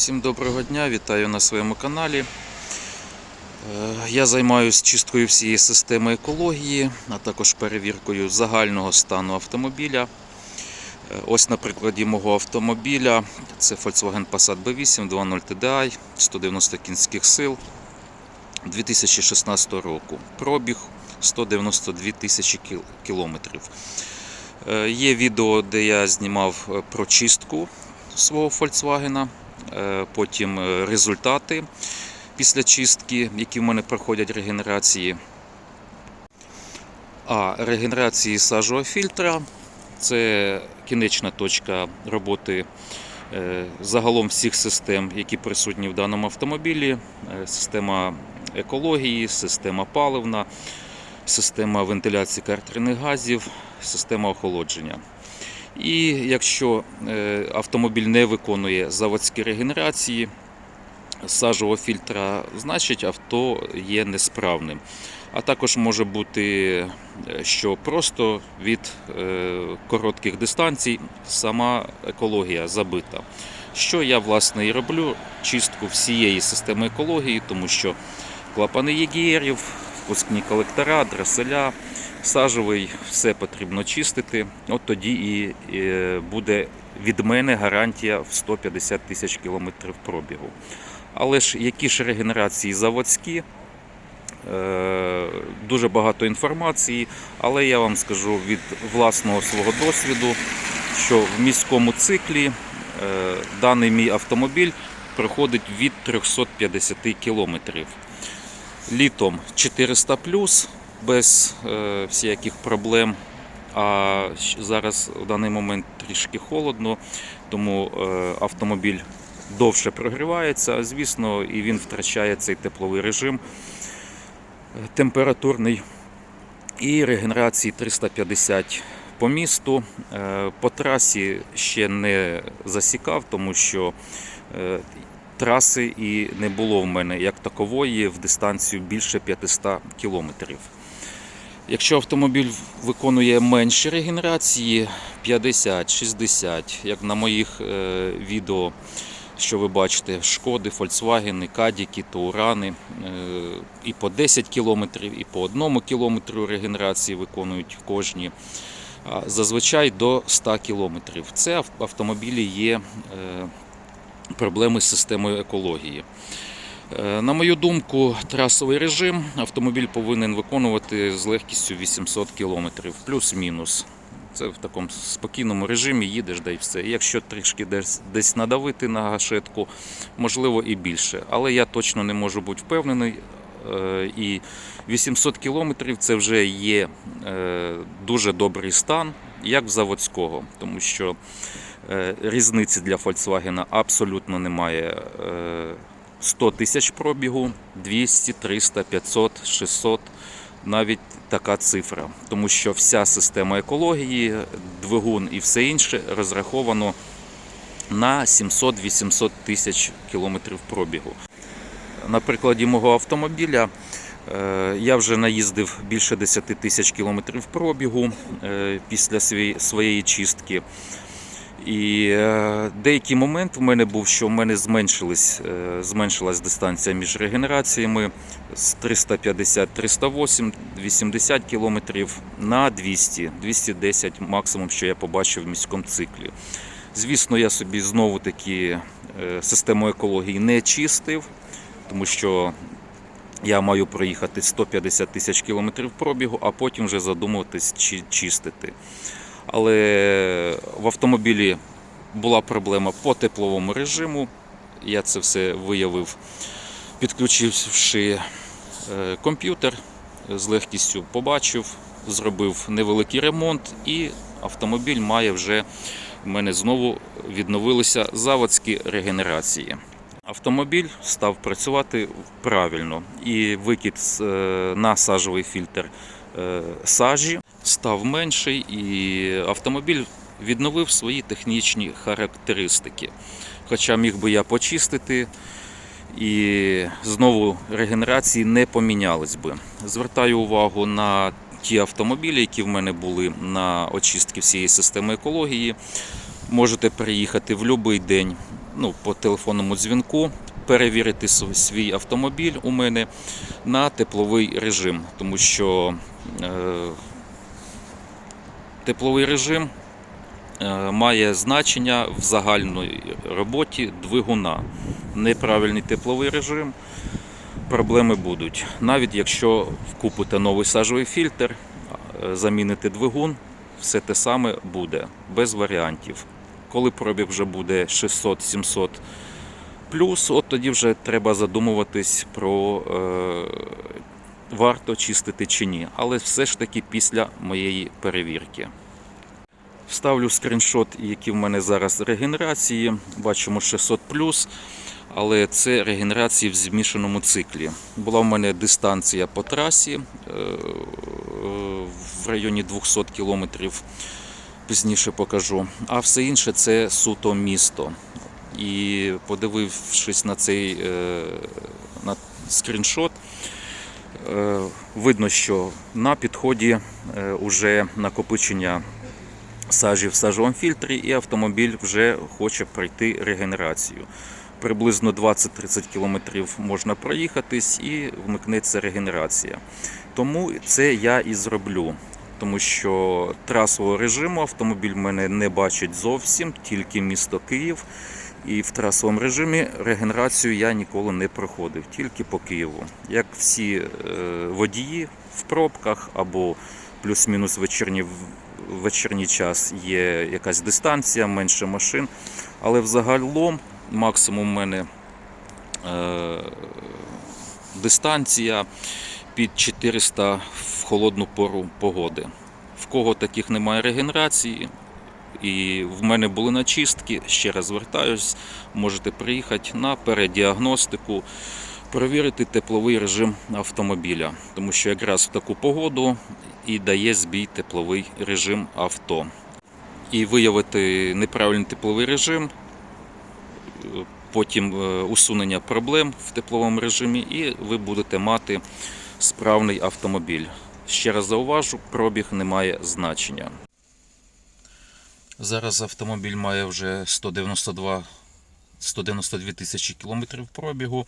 Всім доброго дня, вітаю на своєму каналі. Е, Я займаюся чисткою всієї системи екології, а також перевіркою загального стану автомобіля. Е, Ось на прикладі мого автомобіля. Це Volkswagen Passat B8 2.0 TDI, 190 кінських сил 2016 року. Пробіг 192 тисячі кілометрів. Е, Є відео, де я знімав е, про чистку свого Volkswagen, потім е, результати після чистки, які в мене проходять регенерації. А регенерації сажового фільтра це кінечна точка роботи е, загалом всіх систем, які присутні в даному автомобілі. Е, Система екології, система паливна, система вентиляції картерних газів, система охолодження. І якщо е, автомобіль не виконує заводські регенерації сажового фільтра, значить авто є несправним. А також може бути, е, що просто від е, коротких дистанцій сама екологія забита. Що я власне і роблю чистку всієї системи екології, тому що клапани єгерів, впускні колектора, дреселя, сажовий, все потрібно чистити. От тоді і буде від мене гарантія в 150 тисяч кілометрів пробігу. Але ж які ж регенерації заводські? Е, Дуже багато інформації, але я вам скажу від власного свого досвіду, що в міському циклі е, даний мій автомобіль проходить від 350 кілометрів. Літом 400 плюс без е, всяких проблем. А зараз в даний момент трішки холодно, тому е, автомобіль довше прогрівається. Звісно, і він втрачає цей тепловий режим е, температурний. І регенерації 350 по місту. Е, По трасі ще не засікав, тому що е, траси і не було в мене як такової в дистанцію більше 500 кілометрів. Якщо автомобіль виконує менші регенерації 50-60, як на моїх е, відео, що ви бачите, шкоди, Volkswagen, Кадіки, Таурани, е, і по 10 кілометрів, і по 1 кілометру регенерації виконують кожні. Зазвичай до 100 кілометрів. Це автомобілі є е, проблеми з системою екології. Е, На мою думку, трасовий режим автомобіль повинен виконувати з легкістю 800 км, плюс-мінус. Це в такому спокійному режимі їдеш, да й все. Якщо трішки десь, десь надавити на гашетку, можливо і більше. Але я точно не можу бути впевнений. Е, І 800 кілометрів це вже є е, дуже добрий стан, як в заводського, тому що різниці для Volkswagen абсолютно немає. Е, 100 тисяч пробігу, 200, 300, 500, 600, навіть така цифра. Тому що вся система екології, двигун і все інше розраховано на 700-800 тисяч кілометрів пробігу. На прикладі мого автомобіля е, я вже наїздив більше 10 тисяч кілометрів пробігу е, після своєї чистки. І е, деякий момент в мене був, що в мене зменшилась, е, зменшилась дистанція між регенераціями з 350-308, 80 кілометрів на 200, 210 максимум, що я побачив в міському циклі. Звісно, я собі знову таки е, систему екології не чистив, тому що я маю проїхати 150 тисяч кілометрів пробігу, а потім вже задумуватись чи чистити. Але в автомобілі була проблема по тепловому режиму. Я це все виявив, підключивши е, комп'ютер, з легкістю побачив, зробив невеликий ремонт, і автомобіль має вже в мене знову відновилися заводські регенерації. Автомобіль став працювати правильно, і викид е, на сажовий фільтр е, сажі став менший, і автомобіль відновив свої технічні характеристики. Хоча міг би я почистити, і знову регенерації не помінялись би. Звертаю увагу на ті автомобілі, які в мене були на очистки всієї системи екології. Можете приїхати в будь-який день ну, по телефонному дзвінку перевірити свій автомобіль у мене на тепловий режим, тому що е, тепловий режим е, має значення в загальній роботі двигуна. Неправильний тепловий режим, проблеми будуть. Навіть якщо вкупите новий сажовий фільтр, е, заміните двигун, все те саме буде, без варіантів. Коли пробіг вже буде 600-700 плюс, от тоді вже треба задумуватись про е, варто чистити чи ні. Але все ж таки після моєї перевірки. Вставлю скріншот, які в мене зараз регенерації. Бачимо 600 але це регенерації в змішаному циклі. Була в мене дистанція по трасі е, в районі 200 кілометрів. Пізніше покажу. А все інше це суто місто. І подивившись на цей е, на скріншот, е, видно, що на підході е, уже накопичення сажі в сажовому фільтрі, і автомобіль вже хоче пройти регенерацію. Приблизно 20-30 км можна проїхатись і вмикнеться регенерація. Тому це я і зроблю. Тому що трасового режиму автомобіль мене не бачить зовсім, тільки місто Київ. І в трасовому режимі регенерацію я ніколи не проходив, тільки по Києву. Як всі е, водії в пробках або плюс-мінус вечірній, вечірній час є якась дистанція, менше машин. Але взагалом максимум у мене е, дистанція під 400 в холодну пору погоди. В кого таких немає регенерації, і в мене були начистки, ще раз звертаюсь, можете приїхати на передіагностику, перевірити тепловий режим автомобіля, тому що якраз в таку погоду і дає збій тепловий режим авто. І виявити неправильний тепловий режим, потім е, усунення проблем в тепловому режимі, і ви будете мати справний автомобіль. Ще раз зауважу, пробіг не має значення. Зараз автомобіль має вже 192, 192 тисячі кілометрів пробігу.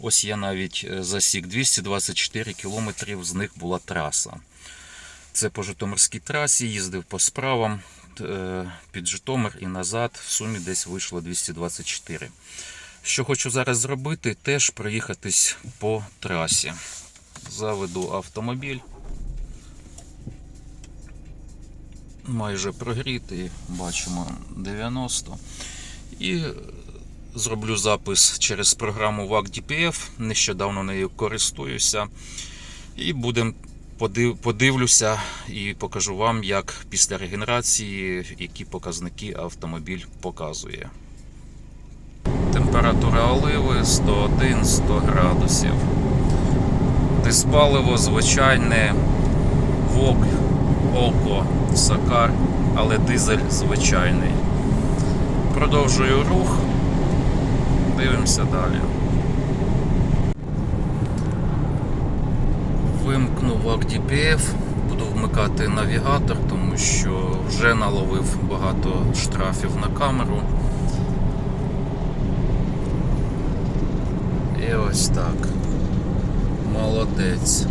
Ось я навіть е, засік 224 кілометрів, з них була траса. Це по Житомирській трасі, їздив по справам е, під Житомир і назад. В сумі десь вийшло 224. Що хочу зараз зробити, теж проїхатись по трасі. Заведу автомобіль. Майже прогрітий, бачимо 90. І зроблю запис через програму VAC DPF. Нещодавно нею користуюся. І будемо подивлюся і покажу вам, як після регенерації, які показники автомобіль показує. Температура оливи 101-100 градусів. Диспаливо звичайне ВОК, Олко, Сакар, але дизель звичайний. Продовжую рух. Дивимося далі. Вимкну VAC буду вмикати навігатор, тому що вже наловив багато штрафів на камеру. І ось так. Молодець.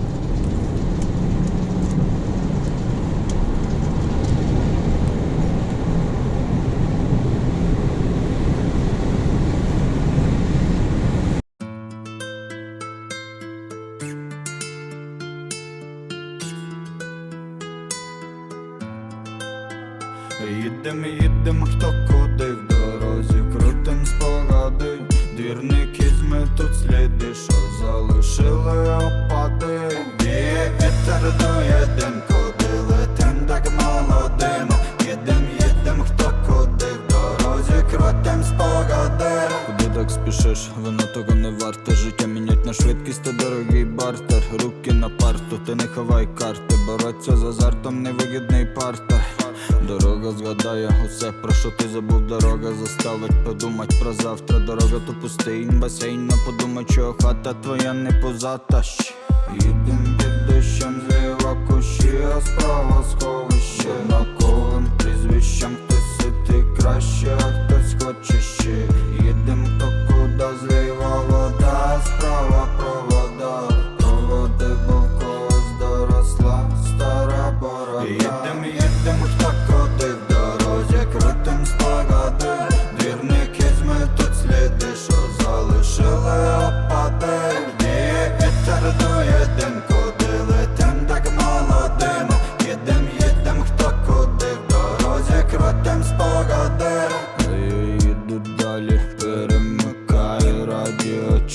Швидкість, то дорогий бартер Руки на парту, ти не ховай карти Бороться з азартом, невигідний партер Дорога згадає усе, про що ти забув, дорога заставить подумать про завтра. Дорога то пустий басейн, но подумай, що хата твоя не позата. Їдем під дощем, зліва кущі, а справа сховище Однаковим прізвищем хтось ситий краще, а хтось хоче ще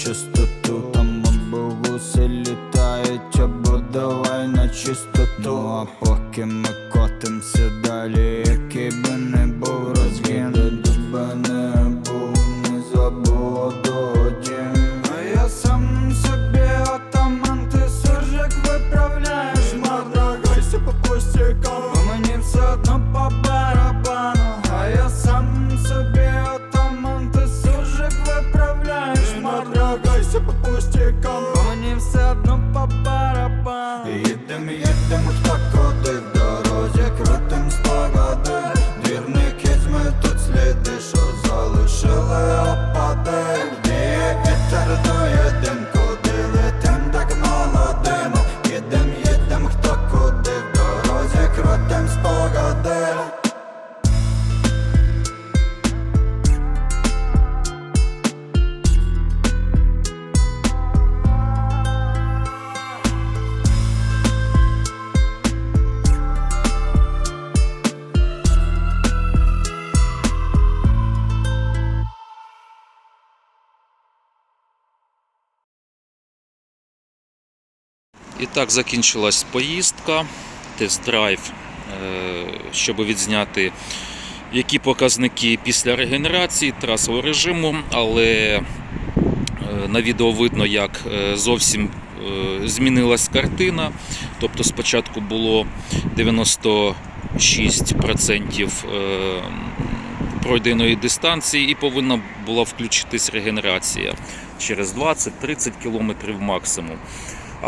just Мордагайся по пустякам, І так закінчилась поїздка, тест-драйв, е, щоб відзняти, які показники після регенерації трасового режиму, але е, на відео видно, як е, зовсім змінилась картина. Тобто спочатку було 96% е, пройденої дистанції і повинна була включитись регенерація через 20-30 км максимум.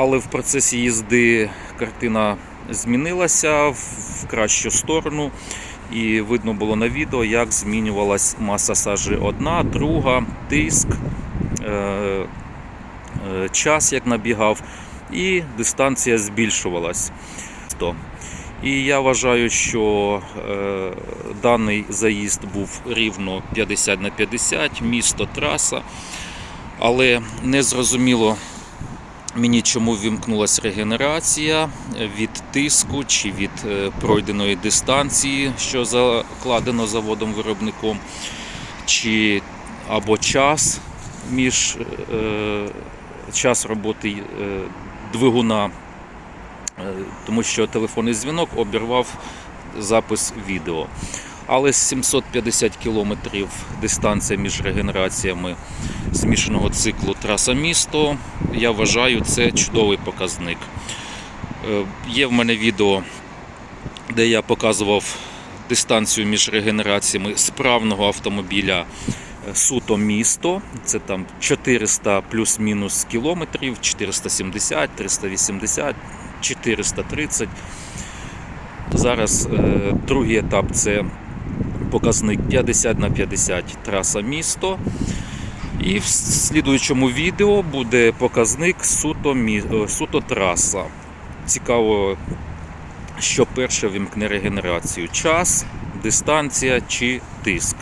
Але в процесі їзди картина змінилася в кращу сторону, і видно було на відео, як змінювалась маса сажі. Одна, друга, тиск, е, е, час, як набігав, і дистанція збільшувалась. І я вважаю, що е, даний заїзд був рівно 50 на 50, місто, траса, але не зрозуміло мені чому вімкнулася регенерація? Від тиску чи від е, пройденої дистанції, що закладено заводом-виробником, чи або час між е, час роботи е, двигуна, тому що телефонний дзвінок обірвав запис відео. Але 750 кілометрів дистанція між регенераціями змішаного циклу траса місто. Я вважаю, це чудовий показник. Е, Є в мене відео, де я показував дистанцію між регенераціями справного автомобіля е, суто місто. Це там 400 плюс-мінус кілометрів, 470, 380, 430. Зараз е, другий етап це показник 50 на 50 траса місто. І в слідуючому відео буде показник суто, мі- е, суто траса. Цікаво, що перше вимкне регенерацію: час, дистанція чи тиск.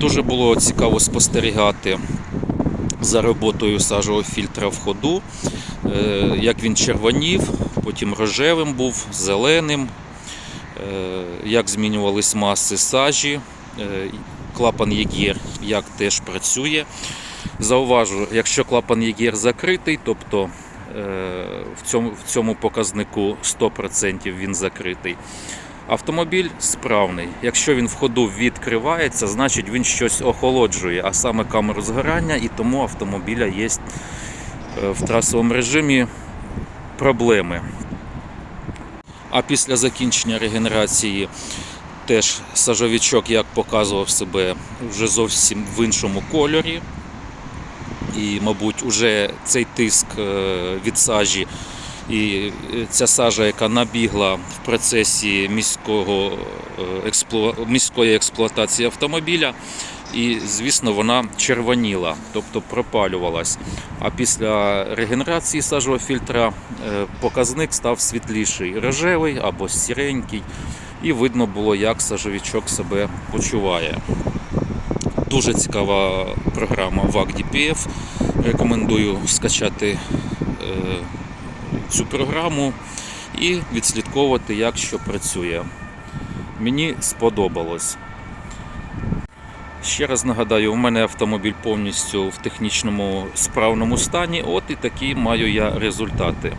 Дуже було цікаво спостерігати за роботою сажового фільтра в ходу, е, як він червонів, потім рожевим був, зеленим, як змінювались маси сажі, е, клапан Єгір як теж працює. Зауважу, якщо клапан Єгір закритий, тобто е, в цьому, в цьому показнику 100% він закритий. Автомобіль справний. Якщо він в ходу відкривається, значить він щось охолоджує, а саме камеру згорання, і тому автомобіля є е, в трасовому режимі проблеми. А після закінчення регенерації теж сажовичок як показував себе вже зовсім в іншому кольорі. І, мабуть, уже цей тиск е, від сажі і е, ця сажа, яка набігла в процесі міського, е, міської експлуатації автомобіля, і, звісно, вона червоніла, тобто пропалювалась. А після регенерації сажового фільтра е, показник став світліший, рожевий або сіренький, і видно було, як сажовичок себе почуває. Дуже цікава програма VAC. Рекомендую скачати е, цю програму і відслідковувати, як що працює. Мені сподобалось. Ще раз нагадаю, у мене автомобіль повністю в технічному справному стані. От і такі маю я результати.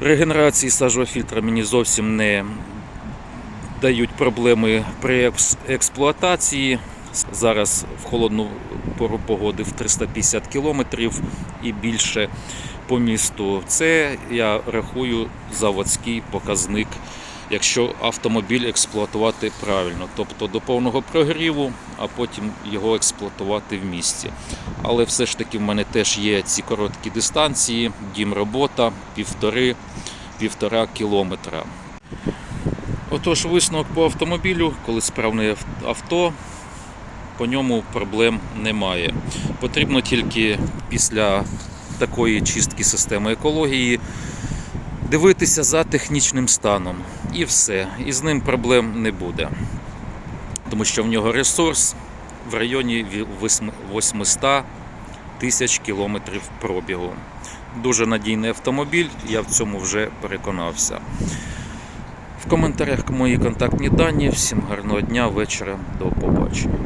Регенерації сажового фільтра мені зовсім не дають проблеми при експлуатації. Зараз в холодну пору погоди в 350 км і більше по місту. Це я рахую заводський показник, якщо автомобіль експлуатувати правильно, тобто до повного прогріву, а потім його експлуатувати в місті. Але все ж таки в мене теж є ці короткі дистанції, дім робота, півтори, півтора кілометра. Отож, висновок по автомобілю, коли справне авто, по ньому проблем немає. Потрібно тільки після такої чистки системи екології дивитися за технічним станом. І все. І з ним проблем не буде. Тому що в нього ресурс в районі 800 тисяч кілометрів пробігу. Дуже надійний автомобіль, я в цьому вже переконався. В коментарях мої контактні дані. Всім гарного дня, вечора, до побачення.